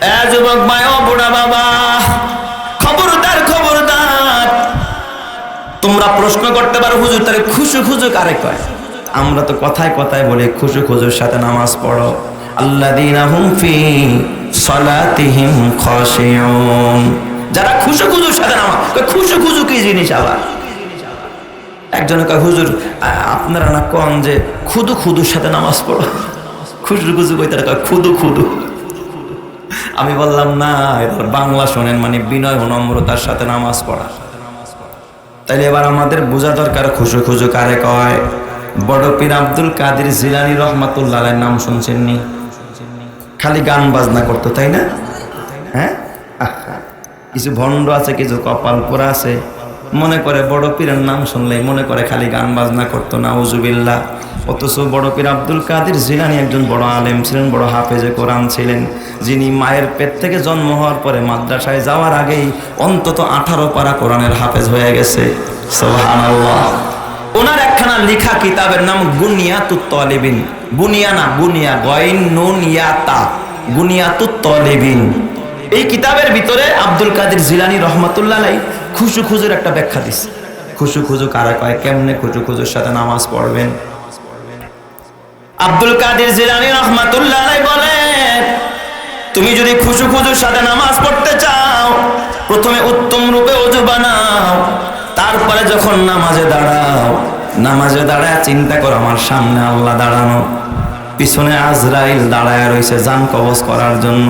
যুবক ভাই ও বুড়া বাবা, খবরদার খবরদার। তোমরা প্রশ্ন করতে পারো, হুজুর, তাহলে খুশু খুজু কারে কয়? আমরা তো কথায় কথায় বলি, খুশু খুজুর সাথে নামাজ পড়ো। আল্লাযীনা হুম ফি সালাতিহিম খাশিউন। যারা খুশু খুজুর সাথে নামাজ খুশু খুজু কি জিনিস আবার? একজনে কয়, হুজুর আপনারা না কন যে খুদু খুদুর সাথে নামাজ পড়ো? খুশু খুজু কই তারা কয়, খুদু খুদু। আমি বললাম, না এবার বাংলা শোনেন মানে বিনয় নম্রতার সাথে নামাজ পড়া। তাইলে এবার আমাদের বোঝা দরকার, খুশু খুশু কারে কয়? বড় পীর আব্দুল কাদের জিলানি রহমাতুল্লাহ নাম শুনছেন নি? খালি গান বাজনা করতো, তাই না? হ্যাঁ? কিছু ভণ্ড আছে, কিছু কপাল পোড়া আছে। মনে করে বড় পীরের নাম শুনলে মনে করে খালি গান বাজনা করতো না উজুবিল্লা অথচ বড় পীর আব্দুল কাদের জিলানি একজন বড় আলেম ছিলেন, বড় হাফেজে কোরআন ছিলেন। যিনি মায়ের পেট থেকে জন্ম হওয়ার পরে মাদ্রাসায় যাওয়ার আগেই অন্তত আঠারো পারা কোরআনের হাফেজ হয়ে গেছে। ওনার একখানা লেখা কিতাবের নাম গুনিয়াতুত তলেবিন। বুনিয়া না বুনিয়া গয়ন নুন ইয়াতা গুনিয়াতুত তলেবিন। এই কিতাবের ভিতরে আব্দুল কাদের জিলানি রহমাতুল্লাহ খুশু খুজুর একটা ব্যাখ্যা দিছে। খুশু খুজু কারা কয়? কেমনে খুশু খুজুর সাথে নামাজ পড়বেন? আব্দুল কাদের জিলানি রহমাতুল্লাহ বলেন তুমি যদি খুশু খুজুর সাথে নামাজ পড়তে চাও, প্রথমে উত্তম রূপে অজু বানাও, তারপরে যখন নামাজে দাঁড়াও, নামাজে দাঁড়ায় চিন্তা করো, আমার সামনে আল্লাহ দাঁড়ানো। পিছনে আজরাইল দাঁড়ায় রয়েছে জান কবজ করার জন্য।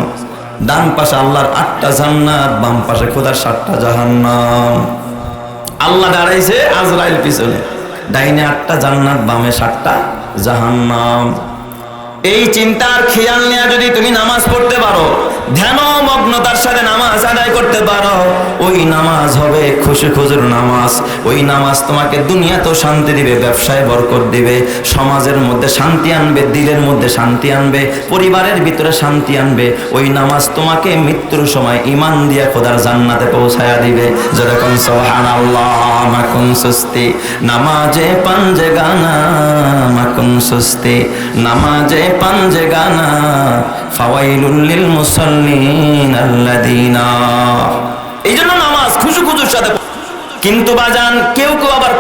ডান পাশে আল্লাহর আটটা জান্নাত, বাম পাশে খোদার সাতটা জাহান্নাম। আল্লাহ দাঁড়াইছে আজরাইল পিছনে। ডাইনে আটটা জান্নাত, বামে সাতটা। জাহান্নাম। এই চিন্তার খেয়াল নেওয়া যদি তুমি নামাজ পড়তে পারো ধ্যান মগ্নতার সাথে নামাজ আদায় করতে পারো। ওই নামাজ হবে খুশি খুজুর নামাজ। ওই নামাজ তোমাকে দুনিয়াতেও শান্তি দিবে, ব্যবসায় দিবে, সমাজের মধ্যে শান্তি আনবে, দিলের মধ্যে শান্তি আনবে, পরিবারের ভিতরে শান্তি আনবে। ওই নামাজ তোমাকে মৃত্যুর সময় ইমান দিয়া খোদার জান্নাতে পৌঁছায়া দিবে। যেরকম সোহান আল্লাহ সুস্তি, নামাজে পাঞ্জে গানা সুস্তি, নামাজে পাঞ্জে গানা কিন্তু বাজান কেউ কেউ আবার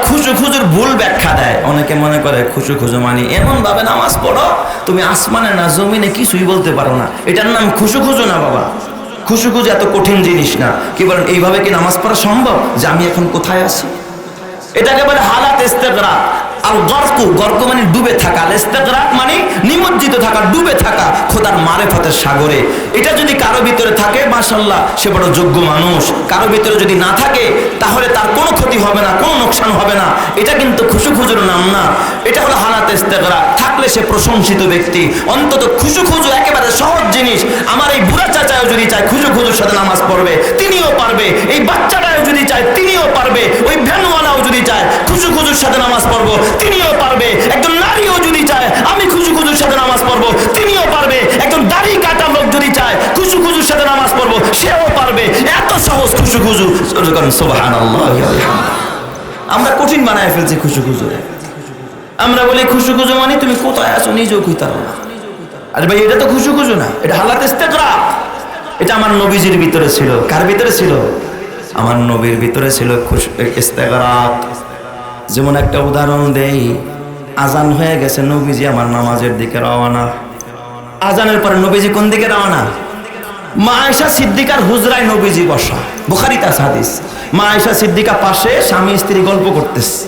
ভুল ব্যাখ্যা দেয়। অনেকে মনে করে মানে এমন ভাবে নামাজ পড়ো, তুমি আসমানে না জমিনে কিছুই বলতে পারো না। এটার নাম না বাবা। খুশু এত কঠিন জিনিস না। কি বলেন, এইভাবে কি নামাজ পড়া সম্ভব? যে আমি এখন কোথায় আছি? এটাকে বলে হালাত ইস্তেকরা আর গর্ক গর্ক মানে ডুবে থাকা। আর ইস্তেকরাক মানে নিমজ্জিত থাকা, ডুবে থাকা খোদার মারেফতের সাগরে। এটা যদি কারও ভিতরে থাকে মাশাল্লাহ সে বড় যোগ্য মানুষ। কারও ভিতরে যদি না থাকে, তাহলে তার কোনো ক্ষতি হবে না, কোনো নোকসান হবে না। এটা কিন্তু খুশু নাম না। এটা হলো হালাত থাকলে সে প্রশংসিত ব্যক্তি। অন্তত খুশু একেবারে সহজ জিনিস। আমার এই বুড়া চাচাও যদি চায় খুশু খুজুর সাথে নামাজ পড়বে, তিনিও পারবে। এই বাচ্চাটাও যদি চায়, তিনিও পারবে। ওই ভ্যানওয়ালাও যদি চায় খুশু খুজুর সাথে নামাজ পড়ব। তিনিও পারবে। একজন নারীও যদি চায়, আমি খুশু সাথে নামাজ পড়ব। তিনিও পারবে। একজন দাড়ি কাটা লোক যদি চায়, খুশু সাথে নামাজ পড়ব। সেও পারবে। এত খুশু আমরা কঠিন বানায় ফেলছি খুশু আমরা বলি খুশু মানে তুমি কোথায় আছো? নিজেও কইতে না। আরে ভাই, এটা তো খুশু খুশু না। এটা হালাত এটা আমার নবীজির ভিতরে ছিল। কার ভিতরে ছিল? আমার নবীর ভিতরে ছিল খুশ যেমন একটা উদাহরণ দেই, আজান হয়ে গেছে, নবীজি আমার নামাজের দিকে রওনা। আজানের পরে নবীজি কোন দিকে রওনা? মা আয়সা সিদ্দিকার হুজরায় নবীজি বসা। বুখারিতা হাদিস। মা আয়সা সিদ্দিকা পাশে স্বামী স্ত্রী গল্প করতেছে।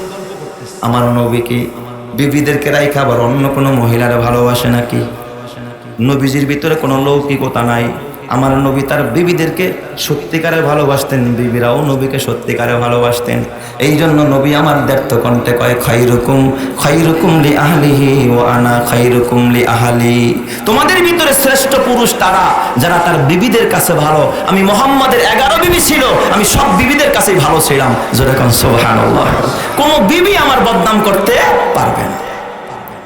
আমার নবী কি বিবিদেরকে রাইখা আবার অন্য কোনো মহিলারা ভালোবাসে নাকি? নবীজির ভিতরে কোনো লৌকিকতা নাই। আমার নবী তার বিবিদেরকে সত্যিকারে ভালোবাসতেন, বিবিরাও নবীকে সত্যিকারে ভালোবাসতেন। এই জন্য নবী আমার দ্ব্যর্থ কণ্ঠে কয় খৈরুকুম খৈরুকুম লি আহলিহি ও আনা খৈরুকুম লি আহালি। তোমাদের ভিতরে শ্রেষ্ঠ পুরুষ তারা, যারা তার বিবিদের কাছে ভালো। আমি মোহাম্মদের এগারো বিবি ছিল, আমি সব বিবিদের কাছেই ভালো ছিলাম। যেরকম সোহান কোনো বিবি আমার বদনাম করতে পারবে না।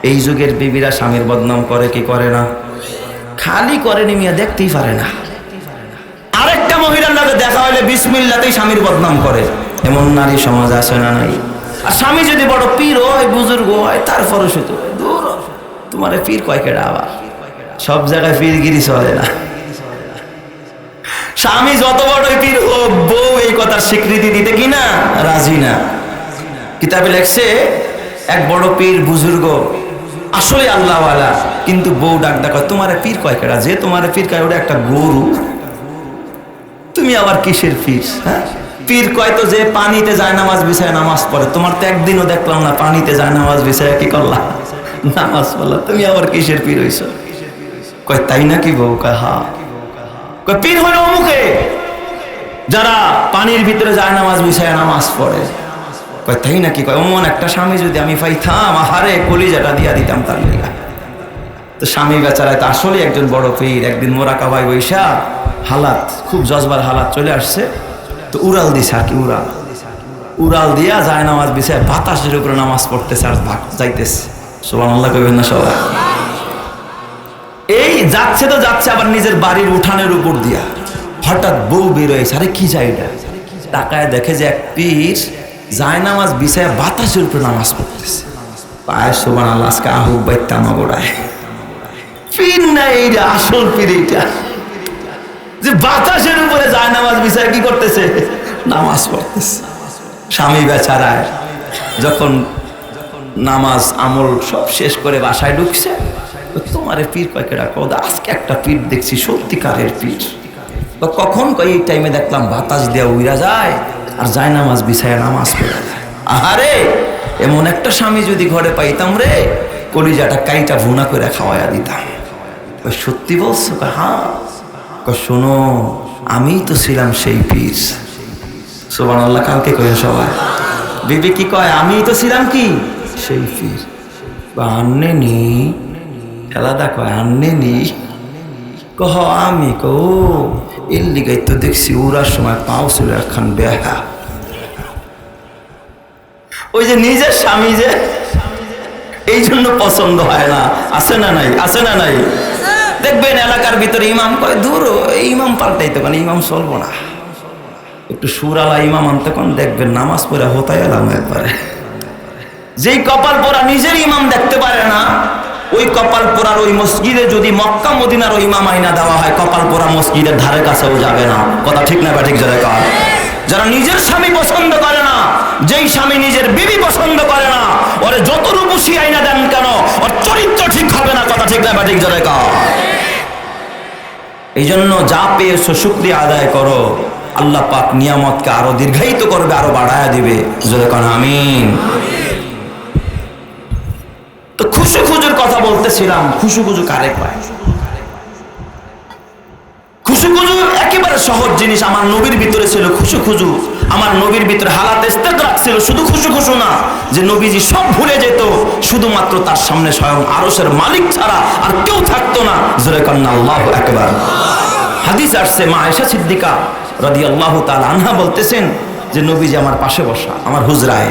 এই যুগের বিবিরা স্বামীর বদনাম করে কি করে না? খালি করেনি মিয়া, দেখতেই পারে না। আরেকটা মহিলার লাগে দেখা হলে বিসমিল্লাতেই স্বামীর বদনাম করে। এমন নারী সমাজ আছে না নাই? আর স্বামী যদি বড় পীর হয়, বুজুর্গ হয় তারপরে শুধু দূর তোমার পীর কয় কেডা আবার? সব জায়গায় পীরগিরি চলে না। স্বামী যত বড়ই পীর হোক, বউ এই কথার স্বীকৃতি দিতে কি না? রাজি না। কিতাবে লেখছে, এক বড় পীর বুজুর্গ আসলে আল্লাহওয়ালা, কিন্তু বউ ডাক ডাক তোমার পীর কয় কেডা? যে তোমার পীর কয়, ওটা একটা গরু। তুমি আবার কিসের পীর হ্যাঁ? পীর কয় তো যে পানিতে যায় নামাজ বিছায় নামাজ পড়ে। তোমার তো একদিনও দেখলাম না, পানিতে যায় নামাজ বিছায় কি করলা? নামাজ পড়লা। তুমি আবার কিসের পীর হইছ? কয়, তাই নাকি বউ? কয়, হা। কয়, পীর হলো অমুকে, যারা পানির ভিতরে যায় নামাজ বিছায় নামাজ পড়ে। কয়, তাই নাকি? কয় অমন একটা স্বামী যদি আমি পাইতাম, আহারে, কলিজাটা দিয়া দিতাম তার লিগা। তো স্বামী বেচারায় তো আসলে একজন বড় পীর। একদিন মোরা কাবাই বৈশা হালাত, খুব জজবার হালাত চলে আসছে। তো উড়াল দিছে আর কি, উড়াল। উড়াল দিয়া যায় নামাজ বিছায় বাতাসের উপরে নামাজ পড়তেছে আর ভাগ যাইতেছে। সোলান আল্লাহ কইবেন না সবাই। এই যাচ্ছে তো যাচ্ছে, আবার নিজের বাড়ির উঠানের উপর দিয়া। হঠাৎ বউ বেরোয় আরে কি যায় এটা টাকায় দেখে যে এক পীর যায় নামাজ বিছায় বাতাসের উপরে নামাজ পড়তেছে। পায় সোবান আল্লাহ আজকে আহুক বাইতে আমা গোড়ায় পীর না আসল পীর এইটা যে বাতাসের উপরে যায় নামাজ বিছায় কি করতেছে? নামাজ পড়তেছে। স্বামী বেচারায় যখন নামাজ আমল সব শেষ করে বাসায় ঢুকছে তোমার পীর কয়েকে রাখো আজকে একটা পীর দেখছি, সত্যিকারের পীর। তো কখন কই এই টাইমে দেখলাম বাতাস দেওয়া উইরা যায়। আর যায় নামাজ বিছায় নামাজ পড়ে। আহারে, এমন একটা স্বামী যদি ঘরে পাইতাম রে, কলিজাটা কাইটা ভুনা করে খাওয়াইয়া দিতাম। সত্যি বলছো? হ্যাঁ শোনো আমি তো ছিলাম সেই পীর। সোবান আল্লাহ কালকে কয়ে সবাই। বিবি কি কয় আমি তো ছিলাম কি? সেই পীর। আন্নে নি। খেলাদা কয়, আন্নে নি। কহ, আমি কো এর লিগাই তো দেখছি উড়ার সময় পাও ছিল একখান বেহা। ওই যে নিজের স্বামী যে, এই জন্য পছন্দ হয় না। আছে না নাই? আছে না নাই? দেখবেন এলাকার ভিতরে ইমাম কয়, দূর ইমাম পাল্টাইতে পারে, ইমাম চলবো না। একটু সুরালা ইমাম আনতে কোন, দেখবেন নামাজ পড়ে হতাই এলাম একবারে। যেই কপাল পোড়া নিজের ইমাম দেখতে পারে না ওই কপাল পোড়ার ওই মসজিদে যদি মক্কা, মদিনার ওই ইমাম আইনা দেওয়া হয়, কপাল পোড়া মসজিদের ধারে কাছেও যাবে না। কথা ঠিক না বা ঠিক যাবে কার যারা নিজের স্বামী পছন্দ করে না, যেই স্বামী নিজের বিবি পছন্দ করে না, ওরে যত রূপসী আইনা দেন কেন, ওর চরিত্র ঠিক হবে না, কথা ঠিক না বা ঠিক যাবে কার এই জন্য যা পেয়েছ শুক্রিয়া আদায় করো, আল্লাহ পাক নিয়ামতকে আরও দীর্ঘায়িত করবে, আরও বাড়ায় দিবে। জোরে কান, আমিন। তো খুশু কথা বলতেছিলাম খুশু খুজু কারে পায় খুশু খুজু একেবারে সহজ জিনিস, আমার নবীর ভিতরে ছিল খুশু খুজু আমার নবীর ভিতরে হালাত ছিল, শুধু খুশু খুশু না, যে নবীজি সব ভুলে যেত, শুধুমাত্র তার সামনে স্বয়ং আরশের মালিক ছাড়া আর কেউ থাকতো না। জোরে কন্যা, আল্লাহ হাদিস আসছে, মা আয়েশা সিদ্দিকা রাদি আল্লাহ তাল আনহা বলতেছেন যে, নবীজি আমার পাশে বসা, আমার হুজরায়।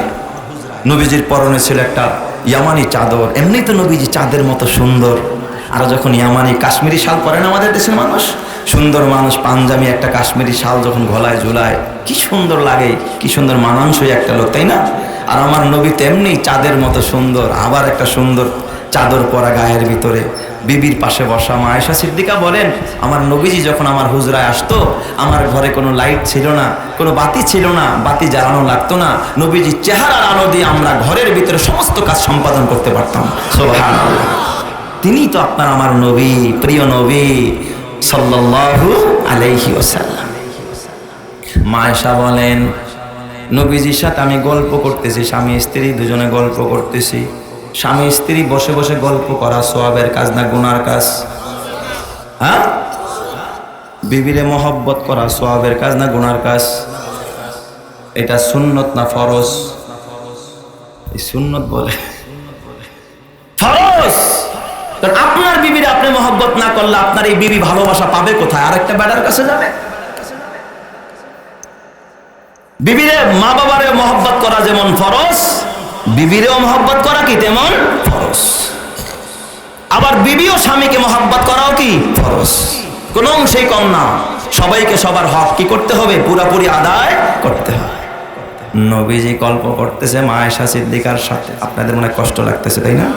নবীজির পরনে ছিল একটা ইয়ামানি চাদর এমনি তো নবীজি চাঁদের মতো সুন্দর। আর যখন ইয়ামানি কাশ্মীরি শাল পরেন আমাদের দেশের মানুষ, সুন্দর মানুষ পাঞ্জাবি একটা কাশ্মীরি শাল যখন গলায় ঝুলায়, কি সুন্দর লাগে, কি সুন্দর মানাংসই একটা লোক, তাই না? আর আমার নবী তেমনি চাঁদের মতো সুন্দর, আবার একটা সুন্দর চাদর পরা গায়ের ভিতরে। বিবির পাশে বসা মা আয়েশা সিদ্দিকা বলেন, আমার নবীজি যখন আমার হুজরায় আসতো, আমার ঘরে কোনো লাইট ছিল না, কোনো বাতি ছিল না, বাতি জ্বালানো লাগতো না। নবীজি চেহারার আলো দিয়ে আমরা ঘরের ভিতরে সমস্ত কাজ সম্পাদন করতে পারতাম। তিনি তো আপনার আমার নবী, প্রিয় নবী, সাল্লাল্লাহু আলাইহি ওয়াসাল্লাম। মা আয়েশা বলেন, নবীজির সাথে আমি গল্প করতেছি, স্বামী স্ত্রী দুজনে গল্প করতেছি। স্বামী স্ত্রী বসে বসে গল্প করা, সোয়াবের কাজ না গুনার কাজ? হ্যাঁ? বিবিরে মহব্বত করা, সোয়াবের কাজ না গুনার কাজ? এটা সুন্নত না ফরজ? এই সুন্নত বলে। ফরজ! আপনার বিবির আপনি মহব্বত না করলে আপনার এই বিবি ভালোবাসা পাবে কোথায়? আরেকটা বেড়ার কাছে যাবে? বিবিরে মা বাবারে মহব্বত করা যেমন ফরজ বিবিরেও মহব্বত করা কি তেমন? ফরজ। আবার বিবি ও স্বামীকে মহব্বত করাও কি? ফরজ। কোন অংশেই কম না। সবাইকে সবার হক কি করতে হবে? পুরাপুরি আদায় করতে হবে নবীজি গল্প করতেছে মা আয়েশা সিদ্দিকার সাথে। আপনাদের মনে কষ্ট লাগতেছে, তাই না?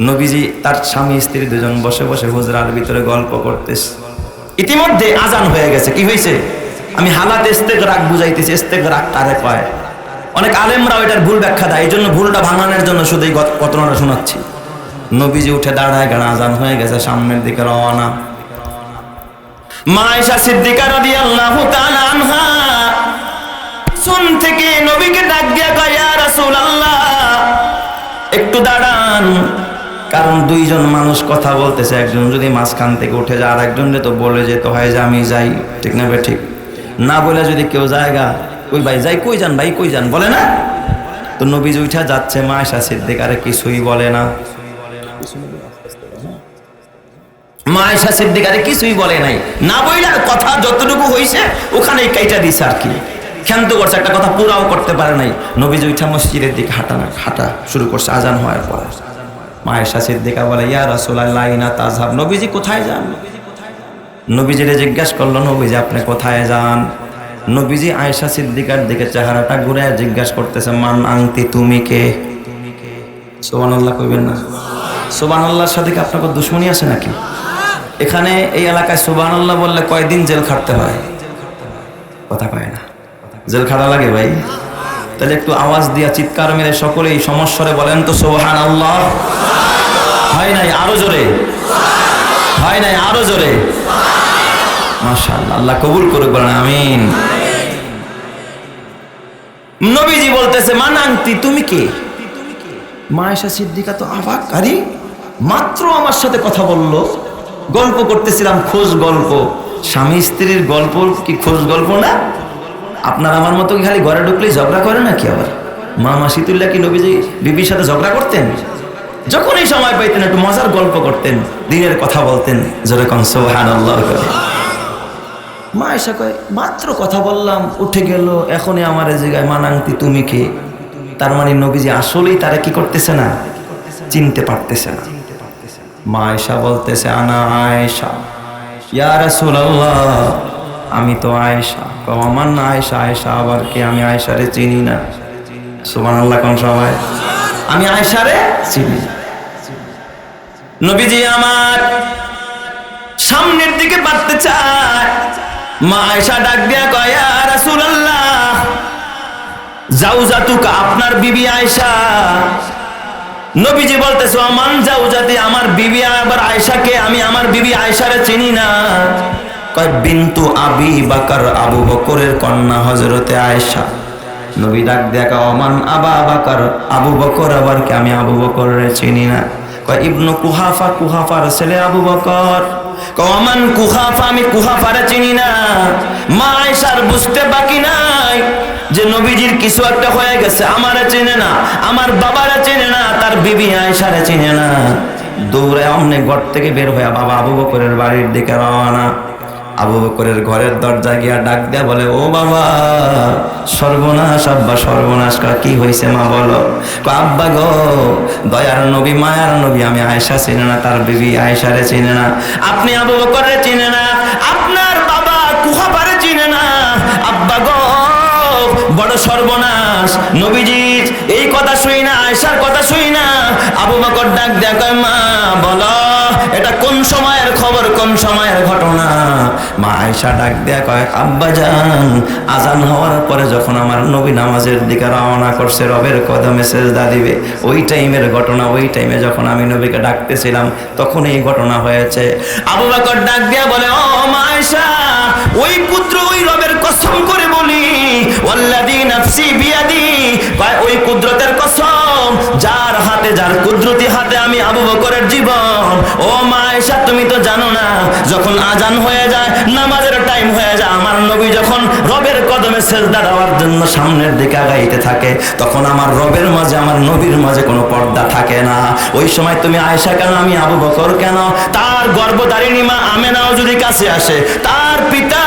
নবীজি তার স্বামী, স্ত্রী দুজন বসে বসে হুজরার ভিতরে গল্প করতেছে। ইতিমধ্যে আজান হয়ে গেছে। কি হয়েছে? আমি হালাত ইস্তেক রাগ বুঝাইতেছি। ইস্তেক রাগ কারে কয়? অনেক আলেমরাও এটার ভুল ব্যাখ্যা দেয়। এই জন্য ভুলটা ভাঙানোর জন্য শুধু এই ঘটনাটা শোনাচ্ছি। নবীজি উঠে দাঁড়ায় গান আজান হয়ে গেছে, সামনের দিকে রওনা। মায়েশা সিদ্দিকা রাদিয়াল্লাহু তাআলা আনহা শুন থেকে নবীকে ডাক দিয়া কয়, ইয়া রাসূলুল্লাহ। একটু দাঁড়ান, কারণ দুইজন মানুষ কথা বলতেছে, একজন যদি মাঝখান থেকে উঠে যায় আর একজন তো বলে যেতে হয় যে, আমি যাই। ঠিক না ঠিক? না বলে যদি কেউ জায়গা ওই ভাই যাই, কই যান ভাই, কই যান? বলে না? তো নবীজ উঠা যাচ্ছে মা আয়সা সিদ্দিক, আরে কিছুই বলে না। মা আয়সা সিদ্দিক, আরে কিছুই বলে নাই। না বইলা কথা যতটুকু হইছে, ওখানেই কাইটা দিছে আর কি। ক্ষান্ত করছে, একটা কথা পুরাও করতে পারে নাই। নবীজ উঠা মসজিদের দিকে হাঁটা না, হাঁটা শুরু করছে, আজান হওয়ার পর। মায়েশা সিদ্দিকা বলে, ইয়া রাসূলুল্লাহ ইনা তাজহাব নবীজি কোথায় যান? নবীজিরে জিজ্ঞাসা করল, নবীজি, আপনি কোথায় যান? নবীজি আয়েশা সিদ্দিকার দিকে চেহারাটা ঘুরে জিজ্ঞাসা করতেছে, মান আংতি, তুমি কে? সোবানাল্লাহ কইবেন না। সোবানাল্লাহর সাথে কি আপনার দুশ্মনী আছে নাকি? এখানে এই এলাকায় সোবান আল্লাহ বললে কয়দিন জেল খাটতে হয়? কথা কয় না। জেল খাটা লাগে ভাই। তাহলে একটু আওয়াজ দিয়া চিৎকার মেরে সকলেই সমস্বরে বলেন তো সোহান আল্লাহ হয় নাই? আরও জোরে। হয় নাই? আরও জোরে। মাশাআল্লাহ, আল্লাহ কবুল করুক, বলেন আমিন। নবীজি বলতেছে, মানান্তি, তুমি কে? মায়েশা সিদ্দিকা তো অবাক আরে মাত্র আমার সাথে কথা বলল। গল্প করতেছিলাম, খোঁজ গল্প। স্বামী স্ত্রীর গল্প কি খোঁজ গল্প না? আপনার আমার মতো কি খালি ঘরে ঢুকলেই ঝগড়া করে নাকি আবার? মা মাসিতুল্লাহ কি নবীজি বিবির সাথে ঝগড়া করতেন? যখনই সময় পাইতেন, একটু মজার গল্প করতেন, দিনের কথা বলতেন। জোরে কন সোহান মা এসে কয়, মাত্র কথা বললাম, উঠে গেল, এখনই আমার জায়গায় মানাংতি তুমি কে? তার মানে নবীজি আসলেই তারা কি করতেছে না? চিনতে পারতেছে না। মা আয়সা বলতেছে, আনা আয়েশা, ইয়া রাসূলুল্লাহ, আমি তো আয়েশা। আমার না আয়েশা আয়েশা আবার কে? আমি আয়েশারে চিনি না। সুবহানাল্লাহ কোন সবাই আমি আয়েশারে চিনি নবীজি আমার সামনের দিকে বাড়তে চায়। মা আয়েশা ডাক দিয়া কয় রাসূলুল্লাহ জাউজাতুকা আপনার বিবি আয়েশা। নবীজি বলতেছে অমান জাউজাতি আমার বিবি আবার আয়েশাকে, আমি আমার বিবি আয়েশারে চিনি না। কয়, বিন্তু আবি বাকার, আবু বকরের কন্যা হজরতে আয়েশা। নবী ডাক দেখা অমান আবা বাকার, আবু বকর আবার কি আমি আবু বকরের চিনি না? কয়, ইবনু কুহাফা, কুহাফার ছেলে আবু বকর। কমান কুহাফা, আমি কুহাফারে চিনি না। মা আয়সার বুঝতে বাকি নাই যে নবীজির কিছু একটা হয়ে গেছে, আমারে চেনে না, আমার বাবারে চেনে না, তার বিবি আয়সারে চেনে না। দৌড়ে অমনে ঘর থেকে বের হয়ে বাবা আবু বকরের বাড়ির দিকে রওনা। আবু বকরের ঘরের দরজা গিয়া ডাক দেয়া বলে ও বাবা সর্বনাশ আব্বা সর্বনাশ কা কি হয়েছে মা বলো? কয়, আব্বা গো দয়ার নবী মায়ার নবী আমি আয়েশা চিনে না তার বিবি আয়েশারে চিনে না আপনি আবু বকরে চিনে না আপনার বাবা কুহাবারে চিনে না আব্বা গো বড় সর্বনাশ নবীজি এই কথা শুই না আয়সার কথা শুই না। আবু বকর ডাক দেখ মা বলো এটা কোন সময়ের খবর কোন সময়ের ঘটনা? আয়সা ডাক দেয়া কয় আব্বা যান আজান হওয়ার পরে যখন আমার নবী নামাজের দিকে রওনা করছে, রবের কদমে সেজদা দিবে, ওই টাইমের ঘটনা, ওই টাইমে যখন আমি নবীকে ডাকতেছিলাম, তখন এই ঘটনা হয়েছে। আবু বকর ডাক দেয়া বলে, ও মা আয়সা, ওই পুত্র ওই রবের কসম করে বলি, ওয়াল্লাযী নাফসি বিয়াদি। ওই কুদরতের কসম, যার হাতে, যার কুদরতি হাতে আমি আবু বকরের জীবন ও মা এসা তুমি তো জানো না, যখন আজান হয়ে যায়, নামাজের টাইম হয়ে যায়, আমার নবী যখন রবের কদমে সেজদা দেওয়ার জন্য সামনের দিকে আগাইতে থাকে, তখন আমার রবের মাঝে, আমার নবীর মাঝে কোনো পর্দা থাকে না। ওই সময় তুমি আয়েশা, কেন আমি আবু বকর, কেন? তার গর্ভধারিণী মা আমেনাও যদি কাছে আসে, তার পিতা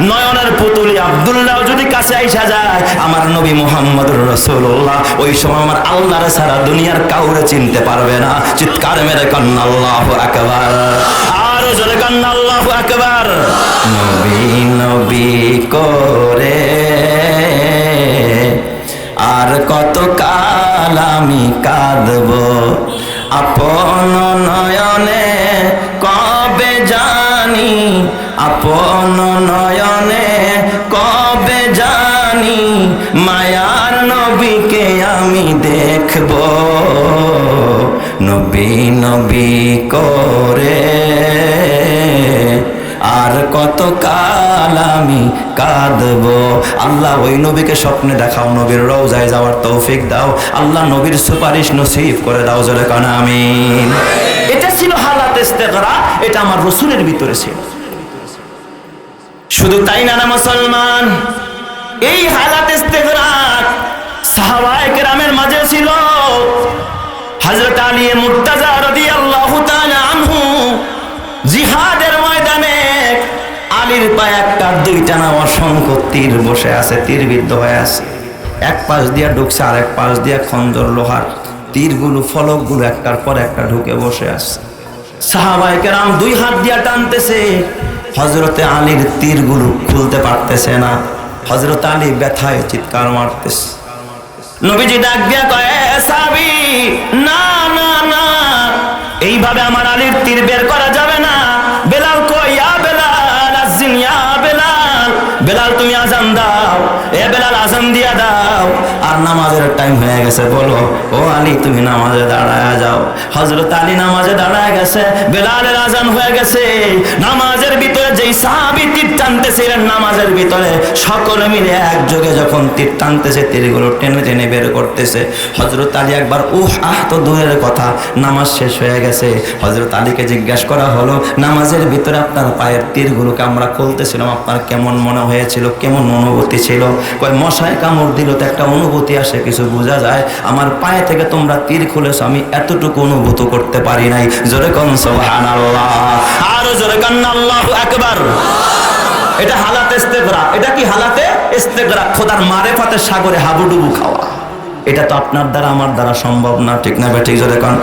নয়নের পুতুলি আব্দুল্লাহ যদি কাছে আইসা যায়, আমার নবী মোহাম্মদ রসুল্লাহ ওই সময় আমার আল্লাহর সারা দুনিয়ার কাউরে চিনতে পারবে না। চিৎকার মেরে কন্যা আল্লাহ আকবার। আরও আল্লাহ নবী নবী করে আর কত কাল আমি কাঁদব। আপন নয়নে কবে জানি? আপন নয়নে কবে জানি মায়ার নবীকে আমি দেখব? নবী নবী করে। আর কত কাল আমি কাঁদব? আল্লাহ ওই নবীকে স্বপ্নে দেখাও, নবীর রওজায় যাওয়ার তৌফিক দাও। আল্লাহ নবীর সুপারিশ নসিব করে দাও, জোরে কান, আমিন। এটা ছিল হালাত এটা আমার রসুলের ভিতরে ছিল। শুধু তাই না না মুসলমান? এই হালাত সাহাবায়ে কেরামের মাঝে ছিল। হযরত আলী মুর্তাজা রাদিয়াল্লাহু তাআলা আনহু জিহাদের ময়দানে আলীর পায়ে একটা, দুইটা না, অসংখ্য তীর বসে আছে তীর বিদ্ধ হয়ে আছে। এক পাশ দিয়া ঢুকছে আর এক পাশ দিয়া খঞ্জর লোহার তীরগুলো, ফলকগুলো একটার পর একটা ঢুকে বসে আছে। সাহাবায়ে কেরাম দুই হাত দিয়া টানতেছে হজরতে আলীর তীরগুলো খুলতে পারতেছে না। হজরত আলী ব্যথায় চিৎকার মারতেছে। নবীজি ডাক দিয়া কয়, "এ সাহাবী, না না না, এইভাবে আমার আলীর তীর বের করা যাবে না। বেলাল কই, ইয়া বেলাল আজিন ইয়া বেলাল বেলাল তুমি আজান দাও, এ বেলাল আজান দিয়া দাও, আর নামাজের টাইম হয়ে গেছে, বলো, ও আলী, তুমি নামাজে দাঁড়ায় যাও। হজরত আলী নামাজে দাঁড়ায় গেছে, বেলালের আজান হয়ে গেছে নামাজের যেই সাহাবি তীর টানতেছিলেন নামাজের ভিতরে। সকলে মিলে একযোগে যখন তীর টানতেছে, তীরগুলো টেনে টেনে বের করতেছে। হজরত আলী একবার, উহ, আহ, তো দূরের কথা, নামাজ শেষ হয়ে গেছে। হজরত আলীকে জিজ্ঞেস করা হলো, নামাজের ভিতরে আপনার পায়ের তীরগুলোকে আমরা খুলতেছিলাম, আপনার কেমন মনে হয়েছিল, কেমন অনুভূতি ছিল? কয়, মশায় কামড় দিল তো একটা অনুভূতি আসে, কিছু বোঝা যায়। আমার পায়ে থেকে তোমরা তীর খুলেছো, আমি এতটুকু অনুভূত করতে পারি নাই। জোরে কন, সুবহানাল্লাহ। আরও জোরে কান, আল্লাহু আকবার এটা হালাতে ইস্তেগরা এটা কি হালাতে? ইস্তেগরা খোদার মারেফাতের সাগরে হাবুডুবু খাওয়া। এটা তো আপনার দ্বারা, আমার দ্বারা সম্ভব না। ঠিক না ঠিক জোরে কান।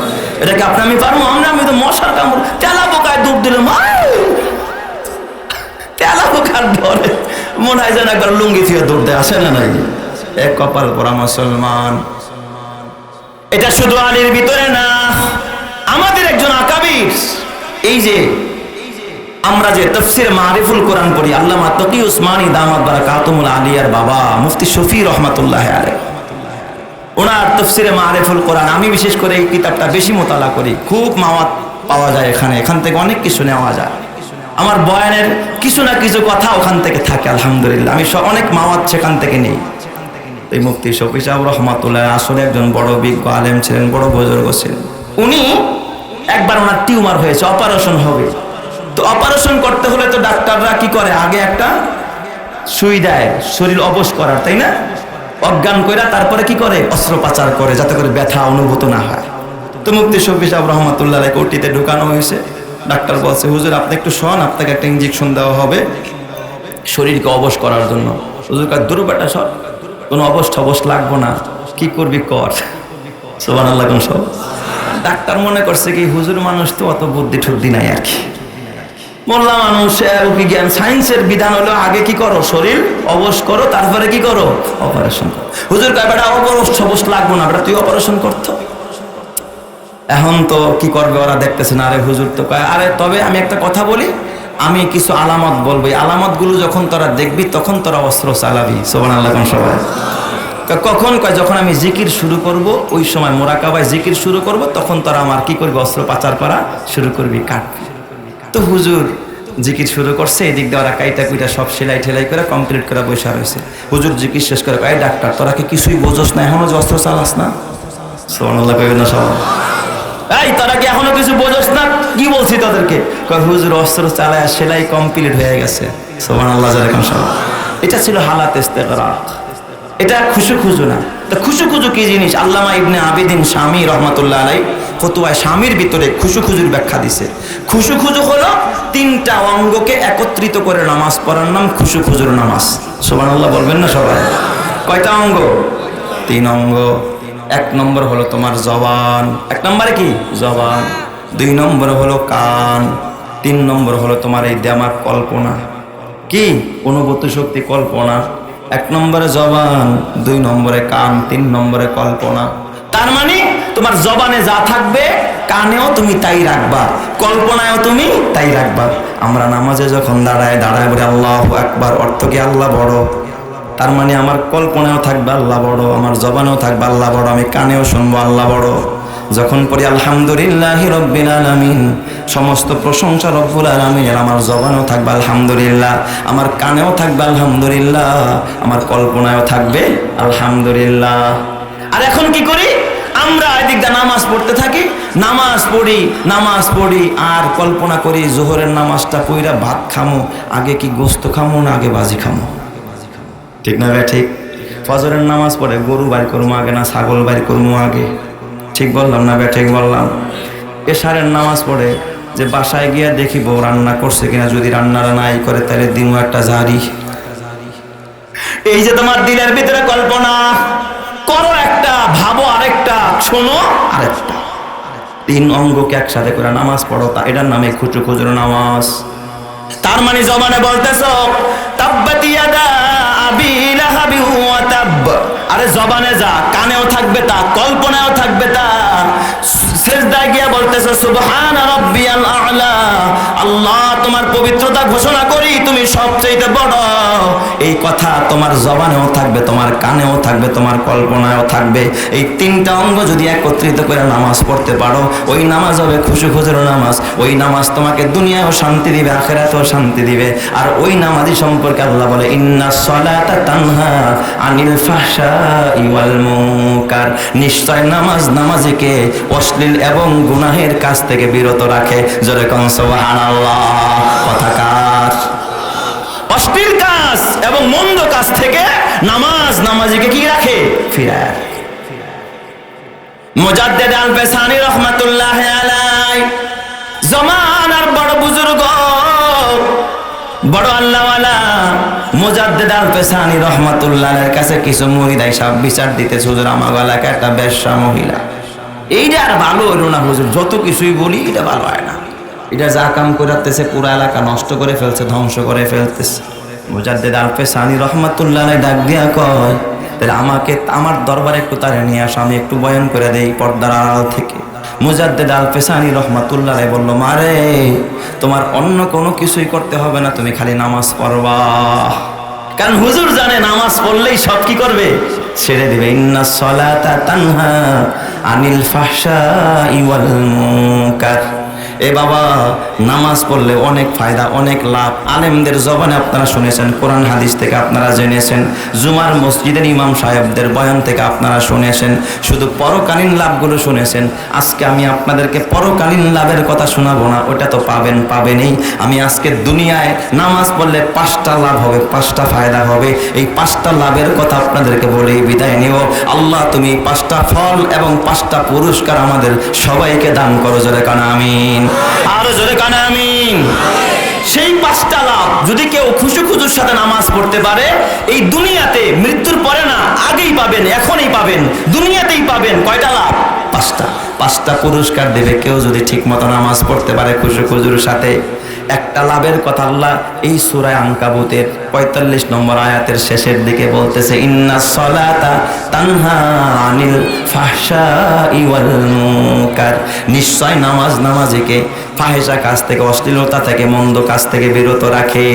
এটা কি আপনি, আমি পারব? আমরা আমি তো মশার কামড়। তেলা পোকায় ডুব দিলাম তেলা পোকার ধরে মনে হয় যেন একবার লুঙ্গি ফিয়ে দৌড়তে আসে না নাই? এক কপাল পরা মুসলমান। এটা শুধু আলীর ভিতরে না, আমাদের একজন আকাবির। এই যে আমরা যে তফসির মারিফুল কোরআন পড়ি, আল্লামা তকি উসমানী দামাত বারাকাতুমুল আলিয়ার বাবা, মুফতি শফি রহমাতুল্লাহ আলাইহি। ওনার তফসিরে মারিফুল কোরআন, আমি বিশেষ করে এই কিতাবটা বেশি মোতালা করি। খুব মাওয়াত পাওয়া যায় এখানে, এখান থেকে অনেক কিছু নেওয়া যায়। আমার বয়ানের কিছু না কিছু কথা ওখান থেকে থাকে, আলহামদুলিল্লাহ। আমি অনেক মাওয়াত সেখান থেকে নেই। এই মুফতি শফি সাহেব রহমাতুল্লাহ, আসলে একজন বড় বিজ্ঞ আলেম ছিলেন, বড় বুজুর্গ ছিলেন। উনি একবার ওনার টিউমার হয়েছে, অপারেশন হবে। তো অপারেশন করতে হলে তো ডাক্তাররা কি করে? আগে একটা সুই দেয়, শরীর অবশ করার, তাই না? অজ্ঞান কইরা তারপরে কি করে? অস্ত্রোপাচার করে, যাতে করে ব্যথা অনুভূত না হয়। তো মুক্তি শফি সাহেব রহমতুল্লাহ কোটিতে ঢুকানো হয়েছে। ডাক্তার বলছে, হুজুর, আপনি একটু শোন, আপনাকে একটা ইঞ্জেকশন দেওয়া হবে শরীরকে অবশ করার জন্য। হুজুর কার দুর্বাটা সব কোনো অবশ অবশ লাগবো না। কি করবি কর? সোবান আল্লাহ সব। ডাক্তার মনে করছে কি, হুজুর, মানুষ তো অত বুদ্ধি ঠুদ্ধি নাই আর কি। মোল্লা মানুষ এর বিজ্ঞান সায়েন্সের বিধান হলো আগে কি করো? শরীর অবশ করো, তারপরে কি করো? অপারেশন করো। হুজুর কয়, বেটা অবশ লাগবো না, বেটা, তুই অপারেশন করতো? এখন তো কি করবে ওরা দেখতেছে না, আরে হুজুর তো কয়, আরে, তবে আমি একটা কথা বলি, আমি কিছু আলামত বলব। এই আলামতগুলো যখন তোরা দেখবি, তখন তোরা অস্ত্র চালাবি। সোবান আল্লাহ সবাই কখন কয়, যখন আমি জিকির শুরু করব, ওই সময় মোরাকাবায় জিকির শুরু করব, তখন তোরা আমার কি করবি? অস্ত্র পাচার করা শুরু করবি, কাটবি। তো হুজুর জিকির শুরু করছে, এদিক দিয়ে ওরা কাইটা কুইটা সব সেলাই ঠেলাই করে কমপ্লিট করে বসে রয়েছে। হুজুর জিকির শেষ করে কয় ডাক্তার, তোরা কি কিছুই বোঝস না, এখনও অস্ত্র চালাস না? সোবান আল্লাহ না সবাই। এই, তোরা কি কিছু বোঝস না? কি তোদেরকে? হুজুর অস্ত্র চালায় সেলাই কমপ্লিট হয়ে গেছে। আল্লাহ সব এটা ছিল এটা খুশু খুজু না। খুশু খুজু কি জিনিস? আল্লামা ইবনে আবিদিন স্বামী রহমাতুল্লাহ আলাই ফতুয়ায় স্বামীর ভিতরে খুশু খুজুর ব্যাখ্যা দিছে। খুশু খুজু হলো তিনটা অঙ্গকে একত্রিত করে নামাজ পড়ার নাম খুশু খুজুর নামাজ। সোমান আল্লাহ বলবেন না সবাই? কয়টা অঙ্গ? তিন অঙ্গ। এক নম্বর হলো তোমার জবান। এক নম্বরে কি? জবান। দুই নম্বর হলো কান। তিন নম্বর হলো তোমার এই দেমাক কল্পনা। কি? অনুভূতি শক্তি কল্পনা। এক নম্বরে জবান, দুই নম্বরে কান, তিন নম্বরে কল্পনা। তার মানে তোমার জবানে যা থাকবে, কানেও তুমি তাই রাখবা, কল্পনায়ও তুমি তাই রাখবা। আমরা নামাজে যখন দাঁড়ায় দাঁড়ায় বলি, আল্লাহ একবার অর্থ কি আল্লাহ বড়? তার মানে আমার কল্পনায়ও থাকবে, আল্লাহ বড় আমার জবানেও থাকবে, আল্লাহ বড় আমি কানেও শুনব, আল্লাহ বড় যখন পড়ি, আলহামদুলিল্লাহ রব্বিল আলামিন সমস্ত প্রশংসা রব্বুল আলামিনের, আমার জবানেও থাকবে, আলহামদুলিল্লাহ আমার কানেও থাকবে, আলহামদুলিল্লাহ আমার কল্পনায়ও থাকবে, আলহামদুলিল্লাহ আর এখন কি করি? আমরা এদিক দিয়ে নামাজ পড়তে থাকি, নামাজ পড়ি নামাজ পড়ি, আর কল্পনা করি জোহরের নামাজটা পইরা ভাত খামো, আগে কি গোস্ত খামো না আগে বাজি খামো। ঠিক না ভাই? ঠিক। ফজরের নামাজ পড়ে গরু বাড়ি করব আগে না ছাগল বাড়ি করব আগে। ঠিক বললাম না ভাই? ঠিক বললাম। এশারের নামাজ পড়ে যে বাসায় গিয়ে দেখি বউ রান্না করছে কিনা, যদি রান্নারা নাই করে তাহলে দিনও একটা জারি। এই যে তোমার দিলের ভিতরে কল্পনা, করো একটা, ভাবো আরেকটা। শোনো। আরেকটা। তিন অঙ্গকে একসাথে করে নামাজ পড়ো, তা এটার নামে খুচরো খুচরো নামাজ। তার মানে জমানে বলতেছ আরে জবানে যা, কানেও থাকবে তা, কল্পনায়ও থাকবে তা। সেজদায় গিয়া বলতেছ, সুবহান রাব্বিয়াল আ'লা। আল্লাহ তোমার পবিত্রতা ঘোষণা করি, তুমি সবচেয়ে বড়। এই কথা তোমার জবানেও থাকবে, তোমার কানেও থাকবে, তোমার কল্পনায়ও থাকবে। এই তিনটা অঙ্গ যদি একত্রিত করে নামাজ পড়তে পারো, ওই নামাজ হবে খুশি খুচরো নামাজ। ওই নামাজ তোমাকে দুনিয়াও শান্তি দিবে, আখেরাতেও শান্তি দিবে। আর ওই নামাজি সম্পর্কে আল্লাহ বলে, ইন্না সলাতা তানহা আনিল ফাহশাই ওয়াল মুনকার। নিশ্চয় নামাজ নামাজিকে অশ্লীল এবং গুনাহের কাছ থেকে বিরত রাখে। জোরে কোন, সুবহানাল্লাহ। কথাকার। অশ্লীল কাজ এবং মন্দ কাজ থেকে নামাজ নামাজিকে কি রাখে? ফিরায় মুজাদ্দেদ আল বেসানি রহমাতুল্লাহ আলাই জমানার বড় বুজুর্গ। বড় আল্লাহওয়ালা মুজাদ্দেদ আল রহমাতুল্লাহের কাছে কিছু সব বিচার দিতে একটা বেশ্যা মহিলা। এইটা আর ভালো হইল না হুজুর। যত কিছুই বলি, এটা ভালো হয় না। এটা যা কাম করাতেছে পুরো এলাকা নষ্ট করে ফেলছে, ধ্বংস করে ফেলতেছে। মুজাদ্দেদ আল পেসানি রহমাতুল্লাহ ডাক দিয়া কয়, তাহলে আমাকে, আমার দরবারে একটু তারে নিয়ে আসো, আমি একটু বয়ান করে দেই পর্দার আড়াল থেকে। মুজাদ্দেদ আল পেসানি রহমাতুল্লাহ বলল, মারে, তোমার অন্য কোনো কিছুই করতে হবে না, তুমি খালি নামাজ পড়বা। কারণ হুজুর জানে নামাজ পড়লেই সব কি করবে? ছেড়ে দিবে, ইন্না সলাতা তানহা আনিল ফাহশা ইওয়াল মুনকার। এ বাবা, নামাজ পড়লে অনেক ফায়দা, অনেক লাভ। আলেমদের জবানে আপনারা শুনেছেন, কোরআন হাদিস থেকে আপনারা জেনেছেন, জুমার মসজিদের ইমাম সাহেবদের বয়ান থেকে আপনারা শুনেছেন, শুধু পরকালীন লাভগুলো শুনেছেন। আজকে আমি আপনাদেরকে পরকালীন লাভের কথা শোনাবো না, ওটা তো পাবেন, পাবেনই। আমি আজকে দুনিয়ায় নামাজ পড়লে পাঁচটা লাভ হবে, পাঁচটা ফায়দা হবে। এই পাঁচটা লাভের কথা আপনাদেরকে বলেই বিদায় নিব। আল্লাহ, তুমি পাঁচটা ফল এবং পাঁচটা পুরস্কার আমাদের সবাইকে দান করো, জোরে কানা, আমিন। আরও জোরে কানে আমিন। সেই পাঁচটা লাভ যদি কেউ খুশু খুশুর সাথে নামাজ পড়তে পারে, এই দুনিয়াতে মৃত্যুর পরে না, আগেই পাবেন, এখনই পাবেন, দুনিয়াতেই পাবেন। কয়টা লাভ? পাঁচটা। পাঁচটা পুরস্কার দেবে কেউ যদি ঠিক মতো নামাজ পড়তে পারে খুশি খুজুর সাথে। একটা লাভের কথা আল্লাহ এই সুরায় আঙ্কাবুতের পঁয়তাল্লিশ নম্বর আয়াতের শেষের দিকে বলতেছে, ইন্না সলাতা তানহা আনিল ফাহশা ইওয়াল মুনকার। নিশ্চয় নামাজ নামাজিকে ফাহেসা কাজ থেকে, অশ্লীলতা থেকে, মন্দ কাজ থেকে বিরত রাখে।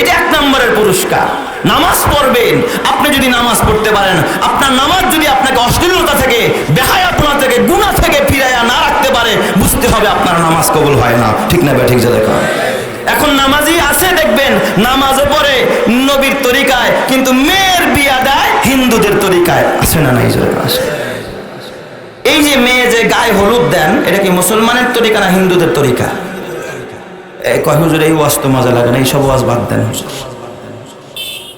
এটা এক নম্বরের পুরস্কার। নামাজ পড়বেন। আপনি যদি নামাজ পড়তে পারেন, আপনার নামাজ যদি আপনাকে অশ্লীলতা থেকে, বেহায়াপনা থেকে গুণা থেকে ফিরাইয়া না রাখতে পারে, বুঝতে হবে আপনার নামাজ কবুল হয় না। ঠিক না ঠিক যে দেখা এখন নামাজি আছে, দেখবেন, নামাজও পড়ে, নবীর তরিকায়, কিন্তু মেয়ের বিয়া দেয় হিন্দুদের তরিকায়। আছে না নাই আসে এই যে মেয়ে যে গায়ে হলুদ দেন, এটা কি মুসলমানের তরিকা না হিন্দুদের তরিকা? কয়, হুজুর, এই ওয়াজ তো মজা লাগে না, এইসব ওয়াজ বাদ দেন, হুজুর।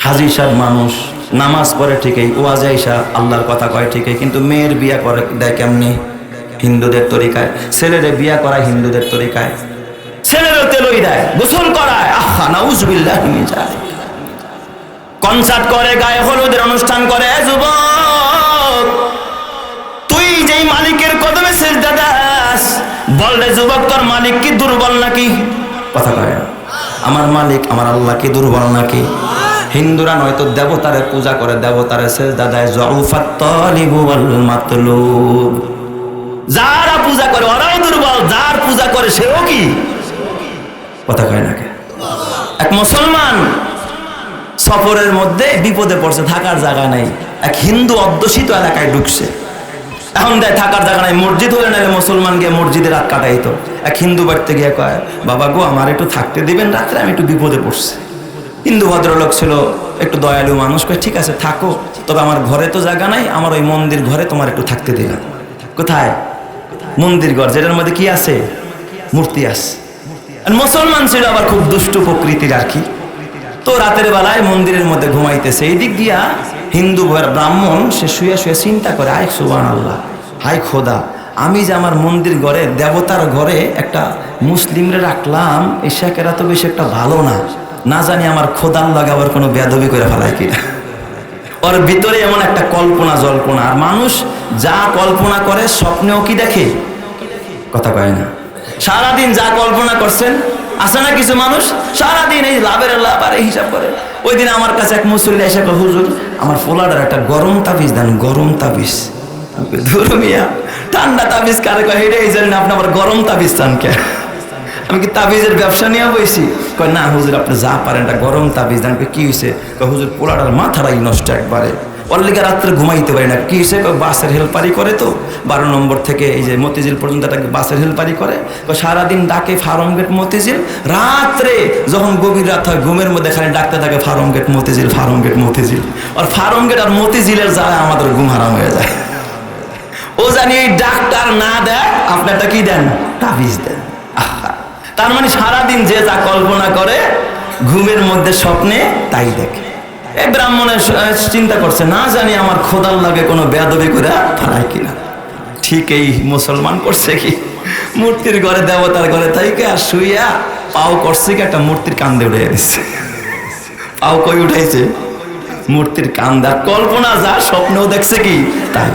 হাজি সাহেব মানুষ, নামাজ পড়ে ঠিকই, ওয়াজ আইসা আল্লাহর কথা কয় ঠিকই, কিন্তু মেয়ের বিয়া করে দেয় কেমনি? হিন্দুদের তরিকায়। ছেলেদের বিয়া করায় হিন্দুদের তরিকায়। ছেলেরও তেলই দেয়, গোসল করায়। আহা, নাউজুবিল্লাহ যালিক। কনসার্ট করে, গায়ে হলুদের অনুষ্ঠান করে যুবক, তুই যেই মালিকের কদমে সেজদা দাস, বল রে যুবক, তোর মালিক কি দুর্বল নাকি? কথা কয়। আমার মালিক, আমার আল্লাহ কি দুর্বল নাকি? হিন্দুরা নয়তো দেবতারে পূজা করে, দেবতারে সেজদা দেয় মাতলুব। যারা পূজা করে ওরাও দুর্বল, যার পূজা করে সেও কি? কথা কয় না এক মুসলমান সফরের মধ্যে বিপদে পড়ছে, থাকার জায়গা নাই। এক হিন্দু অধ্যুষিত এলাকায় ঢুকছে। এখন দেয়, থাকার জায়গা নাই। মসজিদ হলে নাহলে মুসলমান গিয়ে মসজিদে রাত কাটাইতো। এক হিন্দু বাড়িতে গিয়ে কয়, বাবা গো, আমার একটু থাকতে দিবেন, রাত্রে আমি একটু বিপদে পড়ছি। হিন্দু ভদ্রলোক ছিল একটু দয়ালু মানুষ, কয়, ঠিক আছে, থাকো। তবে আমার ঘরে তো জায়গা নাই, আমার ওই মন্দির ঘরে তোমার একটু থাকতে দিলাম। কোথায়? মন্দির ঘর, যেটার মধ্যে কি আছে? মূর্তি আছে। মুসলমান ছিল আবার খুব দুষ্ট প্রকৃতির আর কি। তো রাতের বেলায় মন্দিরের মধ্যে ঘুমাইতেছে। এই দিক দিয়া হিন্দু ব্রাহ্মণ, সে শুয়ে শুয়ে চিন্তা করে, আয় সুবান আল্লাহ হাই খোদা, আমি যে আমার মন্দির ঘরে, দেবতার ঘরে একটা মুসলিমরে রাখলাম এই শেখেরা তো বেশি একটা ভালো না। না জানি আমার খোদার লাগে আবার কোনো বেদবি করে ফেলায় কিনা। ওর ভিতরে এমন একটা কল্পনা জল্পনা। আর মানুষ যা কল্পনা করে স্বপ্নেও কি দেখে? কথা কয় না। সারাদিন যা কল্পনা করছেন আসে না কিছু মানুষ? সারাদিন এই লাভের লাভ আর হিসাব করে। ওই দিন আমার কাছে এক মুসল্লি এসে হুজুর, আমার ফোলাডার একটা গরম তাবিজ দেন, গরম তাবিজ। ঠান্ডা তাবিজ কারে? কয় হেঁটে এই জন্য আপনি আবার গরম তাবিজ চান কে আমি কি তাবিজের ব্যবসা নিয়ে বইছি? কয়, না হুজুর, আপনি যা পারেন একটা গরম তাবিজ। দেন কি হয়েছে কয়, হুজুর, পোলাটার মাথাটাই নষ্ট একবারে। লিগে রাত্রে ঘুমাইতে পারি না। কি কয়, বাসের হেল্পারি করে তো। বারো নম্বর থেকে এই যে মতিঝিল পর্যন্ত একটা বাসের হেল্পারি করে। কয়, সারাদিন ডাকে ফার্ম গেট মতিঝিল। রাত্রে যখন গভীর রাত হয়, ঘুমের মধ্যে খালি ডাকতে থাকে, farm gate Motijheel, farm gate Motijheel. আর ফার্ম গেট আর মতিঝিলের জ্বালা আমাদের ঘুম হারাম হয়ে যায়। ও জানি ডাক্তার না দেয়, আপনারটা কি দেন? তাবিজ দেন। আহা। তার মানে সারাদিন যে যা কল্পনা করে, ঘুমের মধ্যে স্বপ্নে তাই দেখে। এই ব্রাহ্মণের চিন্তা করছে, না জানি আমার খোদার লাগে কোনো বেয়াদবি করে ফেলায় কিনা। ঠিক এই মুসলমান করছে কি? মূর্তির ঘরে, দেবতার ঘরে তাইকে আর শুইয়া পাও করছে কি? একটা মূর্তির কান্দে উঠে দিচ্ছে পাও কই উঠাইছে? মূর্তির কান্দা। কল্পনা যা, স্বপ্নেও দেখছে কি? তাই।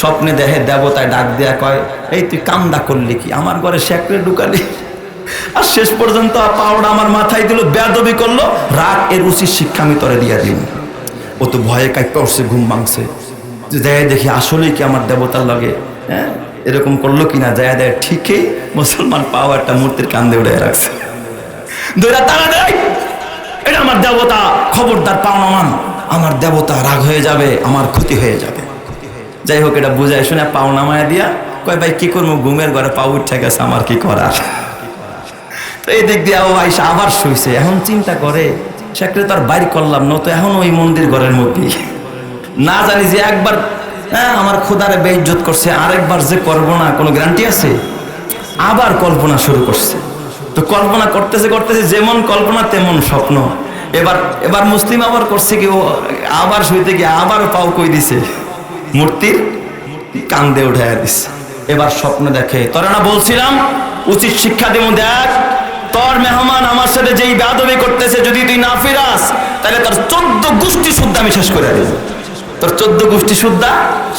স্বপ্নে দেখে দেবতায় ডাক দেয়া কয়, এই তুই কান্দা করলি কি? আমার ঘরে শেকড়ে ঢুকালি? আর শেষ পর্যন্ত পাওড়া আমার মাথায় দিল বেদবি করল, রাগ এর উচিত শিক্ষা আমি তোরে দিয়া দিব ও তো ভয়ে কাই করছে ঘুম ভাঙছে। যে দেয় দেখি আসলেই কি আমার দেবতার লাগে হ্যাঁ? এরকম করল কিনা, যায় দেয় ঠিকই মুসলমান পাও একটা মূর্তির কান্দে উড়ে রাখছে। দুইটা তারা দেয়, এটা আমার দেবতা, খবরদার পাওনা মান, আমার দেবতা রাগ হয়ে যাবে, আমার ক্ষতি হয়ে যাবে। যাই হোক, এটা বুঝাই শুনে পাওনা মায়া দিয়া, কয়, ভাই, কি করব? ঘুমের ঘরে পাউ উঠে গেছে, আমার কি করার? এই দিক দিয়ে ও আইসা আবার শুইছে। এখন চিন্তা করে সেক্ষেত্রে তার বাইর করলাম না, তো এখন ওই মন্দির ঘরের মধ্যেই। না জানি যে একবার হ্যাঁ আমার খোদারে বেইজ্জত করছে, আরেকবার যে করব না, কোনো গ্যারান্টি আছে? আবার কল্পনা শুরু করছে। তো কল্পনা করতেছে করতেছে, যেমন কল্পনা তেমন স্বপ্ন। এবার এবার মুসলিম আবার করছে কি, ও আবার শুইতে গিয়ে আবার পাও কই দিছে? মূর্তির কান্দে উঠে দিচ্ছে এবার স্বপ্ন দেখে, তোরা না বলছিলাম, উচিত শিক্ষা দেবো, দেখ। তোর মেহমান আমার সাথে যেই বেদবি করতেছে, যদি তুই না ফিরাস, তাহলে তোর চোদ্দ গোষ্ঠী শুদ্ধ আমি শেষ করে দেব। তোর চোদ্দ গোষ্ঠী শুদ্ধা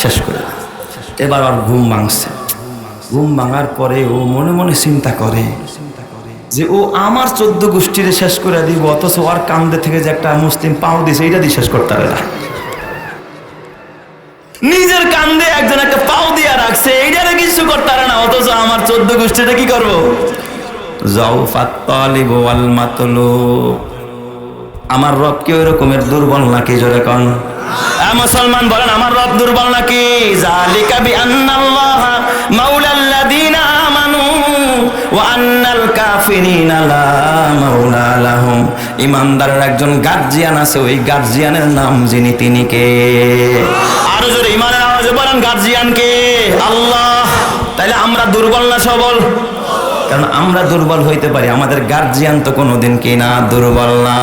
শেষ করে এবার আর ঘুম ভাঙছে। ঘুম ভাঙার পরে ও মনে মনে চিন্তা করে যে ও আমার চোদ্দ গোষ্ঠীরে শেষ করে দিব, অথচ ওর কান্দে থেকে যে একটা মুসলিম পাও দিছে, এইটা দিয়ে শেষ করতে পারে না। নিজের কান্দে একজন একটা পাও দিয়া রাখছে, এইটারে কিছু করতে পারে না, অথচ আমার চোদ্দ গোষ্ঠীটা কি করব যাও ফাত্তালিব ওয়াল মাতলু আমার রব কি ওই রকমের দুর্বল নাকি জোরে কন? মুসলমান বলেন, আমার রব দুর্বল নাকি? ইমানদারের একজন গার্জিয়ান আছে, ওই গার্জিয়ানের নাম যিনি তিনি কে? আরও জোরে ইমানের আওয়াজে বলেন, গার্জিয়ান কে? আল্লাহ। তাইলে আমরা দুর্বল না সবল? কারণ আমরা দুর্বল হইতে পারি। আমাদের গার্জিয়ান তো কোনোদিন কি না দুর্বল না।